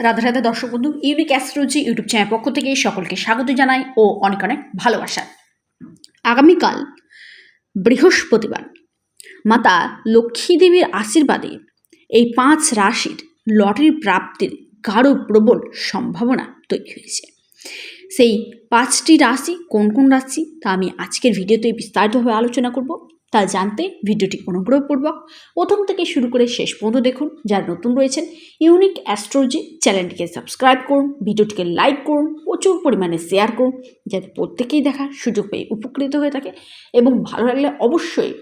রাধা রাধা দর্শক বন্ধু unique astrology YouTube channel পক্ষ থেকে সকলকে স্বাগত জানাই ও অনেক অনেক ভালোবাসা। আগামীকাল বৃহস্পতিবার, মাতা লক্ষ্মী দেবীর আশীর্বাদে এই পাঁচ রাশির লটারির প্রাপ্তির গাঢ় প্রবল সম্ভাবনা তৈরি হয়েছে। সেই পাঁচটি রাশি কোন কোন রাশি তা আমি আজকের ভিডিওতে বিস্তারিতভাবে আলোচনা করব। তা জানতে ভিডিওটি অনুগ্রহপূর্বক প্রথম থেকে শুরু করে শেষ পর্যন্ত দেখুন। যারা নতুন রয়েছেন, ইউনিক অ্যাস্ট্রোলজি চ্যানেলটিকে সাবস্ক্রাইব করুন, ভিডিওটিকে লাইক করুন, প্রচুর পরিমাণে শেয়ার করুন, যাতে প্রত্যেকেই দেখার সুযোগ পেয়ে উপকৃত হয়ে থাকে। এবং ভালো লাগলে অবশ্যই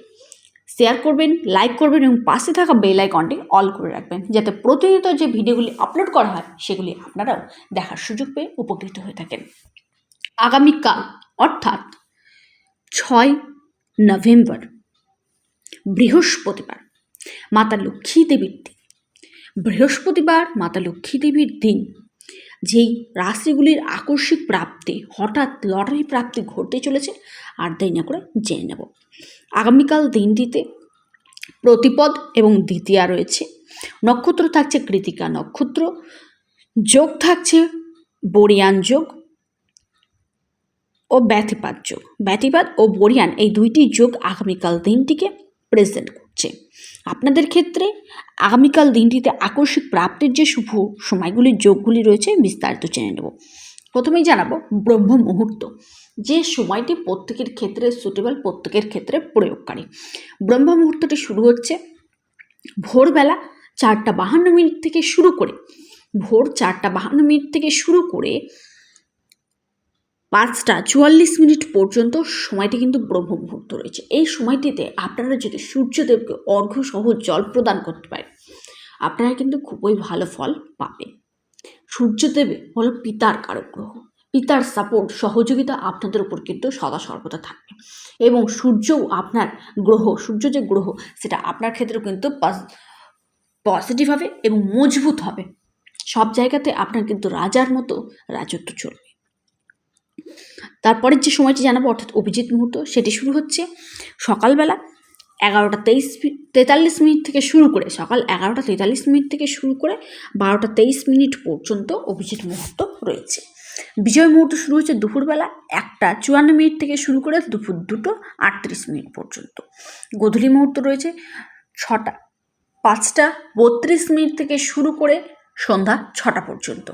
শেয়ার করবেন, লাইক করবেন এবং পাশে থাকা বেল আইকনটি অল করে রাখবেন, যাতে প্রতিনিয়ত যে ভিডিওগুলি আপলোড করা হয়, সেগুলি আপনারাও দেখার সুযোগ পেয়ে উপকৃত হয়ে থাকেন। আগামীকাল, অর্থাৎ ছয় নভেম্বর বৃহস্পতিবার, মাতা লক্ষ্মী দেবীর দিন। বৃহস্পতিবার, মাতা লক্ষ্মী দেবীর দিন। যেই রাশিগুলির আকস্মিক প্রাপ্তি, হঠাৎ লটারি প্রাপ্তি ঘটতে চলেছে, আর দেরি না করে জেনে নেব। আগামীকাল দিনটিতে প্রতিপদ এবং দ্বিতীয়া রয়েছে। নক্ষত্র থাকছে কৃতিকা নক্ষত্র, যোগ থাকছে বরিয়ান যোগ ও ব্যথিপাত যোগ। ব্যতিপাত ও বরিয়ান এই দুইটি যোগ আগামীকাল দিনটিকে প্রেজেন্ট করছে। আপনাদের ক্ষেত্রে আগামীকাল দিনটিতে আকস্মিক প্রাপ্তির যে শুভ সময়গুলির যোগগুলি রয়েছে, বিস্তারিত জেনে নেব। প্রথমেই জানাব ব্রহ্ম মুহূর্ত। যে সময়টি প্রত্যেকের ক্ষেত্রে সুটেবল প্রত্যেকের ক্ষেত্রে প্রয়োগকারী। ব্রহ্ম মুহূর্তটি শুরু হচ্ছে ভোরবেলা চারটা বাহান্ন মিনিট থেকে শুরু করে। ভোর চারটা বাহান্ন মিনিট থেকে শুরু করে পাঁচটা চুয়াল্লিশ মিনিট পর্যন্ত সময়টি কিন্তু ব্রহ্ম মুহূর্ত রয়েছে। এই সময়টিতে আপনারা যদি সূর্যদেবকে অর্ঘ্য সহ জল প্রদান করতে পারেন, আপনারা কিন্তু খুবই ভালো ফল পাবেন। সূর্যদেব হলো পিতার কারক গ্রহ। পিতার সাপোর্ট সহযোগিতা আপনাদের উপর কিন্তু সদা সর্বদা থাকবে। এবং সূর্যও আপনার গ্রহ, সূর্য যে গ্রহ, সেটা আপনার ক্ষেত্রেও কিন্তু পজিটিভ হবে এবং মজবুত হবে। সব জায়গাতে আপনার কিন্তু রাজার মতো রাজত্ব চলবে। তারপরের যে সময়টি জানাব, অর্থাৎ অভিজিৎ মুহূর্ত, সেটি শুরু হচ্ছে সকালবেলা এগারোটা তেইশ তেতাল্লিশ মিনিট থেকে শুরু করে, সকাল এগারোটা তেতাল্লিশ মিনিট থেকে শুরু করে বারোটা তেইশ মিনিট পর্যন্ত অভিজিৎ মুহূর্ত রয়েছে। বিজয় মুহূর্ত শুরু হচ্ছে দুপুরবেলা একটা চুয়ান্ন মিনিট থেকে শুরু করে দুপুর দুটো আটত্রিশ মিনিট পর্যন্ত। গোধূলি মুহূর্ত রয়েছে ছটা, পাঁচটা বত্রিশ মিনিট থেকে শুরু করে সন্ধ্যা ছটা পর্যন্ত।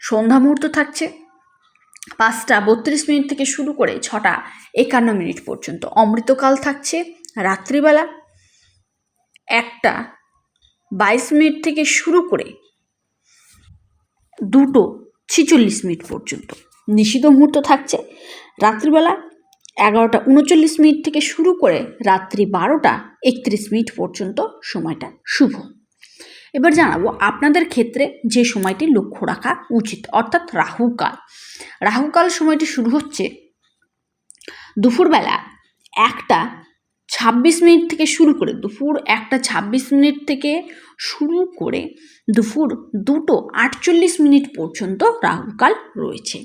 সন্ধ্যা মুহূর্ত থাকছে পাঁচটা বত্রিশ মিনিট থেকে শুরু করে ছটা একান্ন মিনিট পর্যন্ত। অমৃতকাল থাকছে রাত্রিবেলা। একটা বাইশ মিনিট থেকে শুরু করে দুটো ছিচল্লিশ মিনিট পর্যন্ত। নিষিদ্ধ মুহূর্ত থাকছে রাত্রিবেলা এগারোটা উনচল্লিশ মিনিট থেকে শুরু করে রাত্রি বারোটা একত্রিশ মিনিট পর্যন্ত সময়টা শুভ। এবার জানাব আপনাদের ক্ষেত্রে যে সময়টি লক্ষ্য রাখা উচিত, অর্থাৎ রাহুকাল। রাহুকাল সময়টি শুরু হচ্ছে দুপুরবেলা একটা ছাব্বিশ মিনিট থেকে শুরু করে দুপুর একটা ছাব্বিশ মিনিট থেকে শুরু করে দুপুর দুটো আটচল্লিশ মিনিট পর্যন্ত রাহুকাল রয়েছে।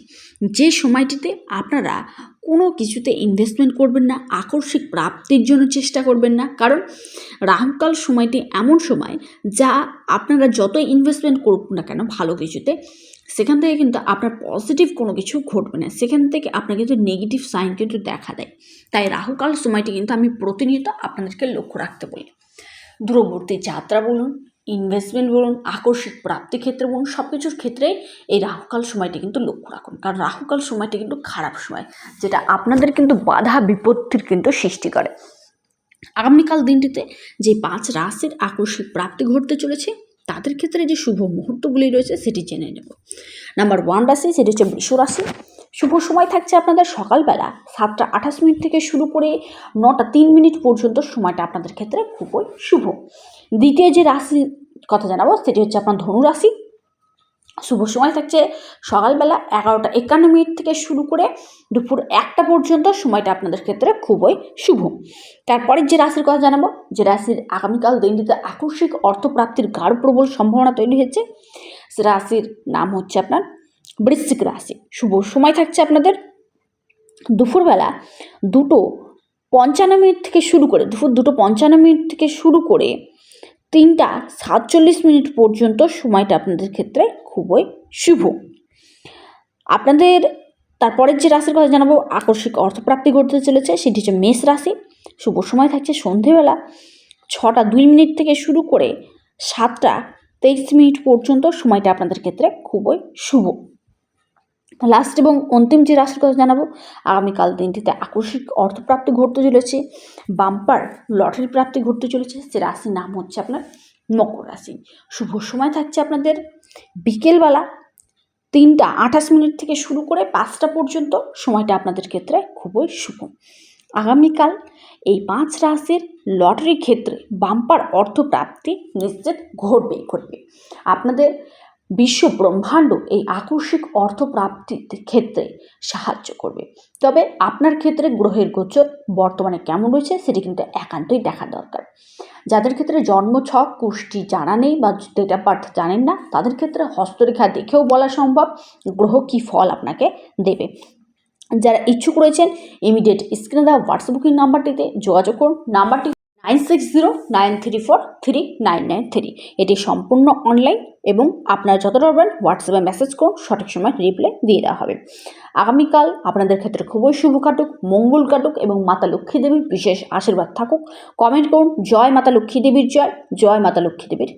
যে সময়টিতে আপনারা কোনো কিছুতে ইনভেস্টমেন্ট করবেন না আকস্মিক প্রাপ্তির জন্য চেষ্টা করবেন না। কারণ রাহুকাল সময়টি এমন সময় যা আপনারা যতই ইনভেস্টমেন্ট করুক না কেন ভালো কিছুতে, সেখান থেকে কিন্তু আপনার পজিটিভ কোনো কিছু ঘটবে না। সেখান থেকে আপনার কিন্তু নেগেটিভ সাইন কিন্তু দেখা দেয়। তাই রাহুকাল সময়টি কিন্তু আমি প্রতিনিয়ত আপনাদেরকে লক্ষ্য রাখতে বলি। দূরবর্তী যাত্রা বলুন ইনভেস্টমেন্ট বলুন আকস্মিক প্রাপ্তি ক্ষেত্রে বলুন সব কিছুর ক্ষেত্রে এই রাহুকাল সময়টি কিন্তু লক্ষ্য রাখুন। কারণ রাহুকাল সময়টি কিন্তু খারাপ সময়, যেটা আপনাদের কিন্তু বাধা বিপত্তির কিন্তু সৃষ্টি করে। আগামীকাল দিনটিতে যে পাঁচ রাশির আকস্মিক প্রাপ্তি ঘটতে চলেছে, তাদের ক্ষেত্রে যে শুভ মুহূর্তগুলি রয়েছে, সেটি জেনে নেব। নাম্বার ওয়ান রাশি, সেটি হচ্ছে বৃষ রাশি। শুভ সময় থাকছে আপনাদের সকালবেলা সাতটা আঠাশ মিনিট থেকে শুরু করে নটা তিন মিনিট পর্যন্ত সময়টা আপনাদের ক্ষেত্রে খুবই শুভ। দ্বিতীয় যে রাশির কথা জানাব, সেটি হচ্ছে আপনার ধনু রাশি। শুভ সময় থাকছে সকালবেলা এগারোটা একান্ন মিনিট থেকে শুরু করে দুপুর একটা পর্যন্ত। সময়টা আপনাদের ক্ষেত্রে খুবই শুভ। তারপরের যে রাশির কথা জানাব, যে রাশির আগামীকাল দিনটিতে আকস্মিক অর্থপ্রাপ্তির গাঢ় প্রবল সম্ভাবনা তৈরি হয়েছে। সে রাশির নাম হচ্ছে আপনার বৃশ্চিক রাশি। শুভ সময় থাকছে আপনাদের। দুপুরবেলা দুটো পঞ্চান্ন মিনিট থেকে শুরু করে দুপুর দুটো পঞ্চান্ন মিনিট থেকে শুরু করে তিনটা সাতচল্লিশ মিনিট পর্যন্ত সময়টা আপনাদের ক্ষেত্রে খুবই শুভ। আপনাদের তারপরের যে রাশির কথা জানাব, আকস্মিক অর্থপ্রাপ্তি ঘটতে চলেছে, সেটি হচ্ছে মেষ রাশি। শুভ সময় থাকছে সন্ধেবেলা, ছটা দুই মিনিট থেকে শুরু করে সাতটা তেইশ মিনিট পর্যন্ত সময়টা আপনাদের ক্ষেত্রে খুবই শুভ। লাস্ট এবং অন্তিম যে রাশির কথা জানাব, আগামীকাল দিনটিতে আকস্মিক অর্থপ্রাপ্তি ঘটতে চলেছে বাম্পার লটারি প্রাপ্তি ঘটতে চলেছে, সে রাশির নাম হচ্ছে আপনার মকর রাশি। শুভ সময় থাকছে আপনাদের। বিকেলবেলা তিনটা আঠাশ মিনিট থেকে শুরু করে পাঁচটা পর্যন্ত সময়টা আপনাদের ক্ষেত্রে খুবই শুভ। আগামীকাল এই পাঁচ রাশির লটারির ক্ষেত্রে বাম্পার অর্থপ্রাপ্তি নিশ্চিত ঘটবেই, ঘটবে। আপনাদের বিশ্ব ব্রহ্মাণ্ড এই আকস্মিক অর্থ প্রাপ্তির ক্ষেত্রে সাহায্য করবে। তবে আপনার ক্ষেত্রে গ্রহের গোচর বর্তমানে কেমন রয়েছে সেটি কিন্তু একান্তই দেখা দরকার। যাদের ক্ষেত্রে জন্ম ছক, কুষ্টি জানা নেই বা ডেট অফ বার্থ জানেন না, তাদের ক্ষেত্রে হস্তরেখা দেখেও বলা সম্ভব। গ্রহ কী ফল আপনাকে দেবে। যারা ইচ্ছুক রয়েছেন ইমিডিয়েট স্ক্রিনে দেওয়া হোয়াটসঅ্যাপ বুকিং নাম্বারটিতে যোগাযোগ করুন। নাম্বারটি nine six zero, nine three four, three nine nine three. এটি সম্পূর্ণ অনলাইন এবং আপনারা যত পারবেন হোয়াটসঅ্যাপে মেসেজ করুন, সঠিক সময় রিপ্লাই দিয়ে দেওয়া হবে। আগামীকাল আপনাদের ক্ষেত্রে খুবই শুভ কাটুক, মঙ্গল কাটুক এবং মাতা লক্ষ্মী দেবীর বিশেষ আশীর্বাদ থাকুক। কমেন্ট করুন, জয় মাতা লক্ষ্মী দেবীর জয় জয় মাতা লক্ষ্মী দেবীর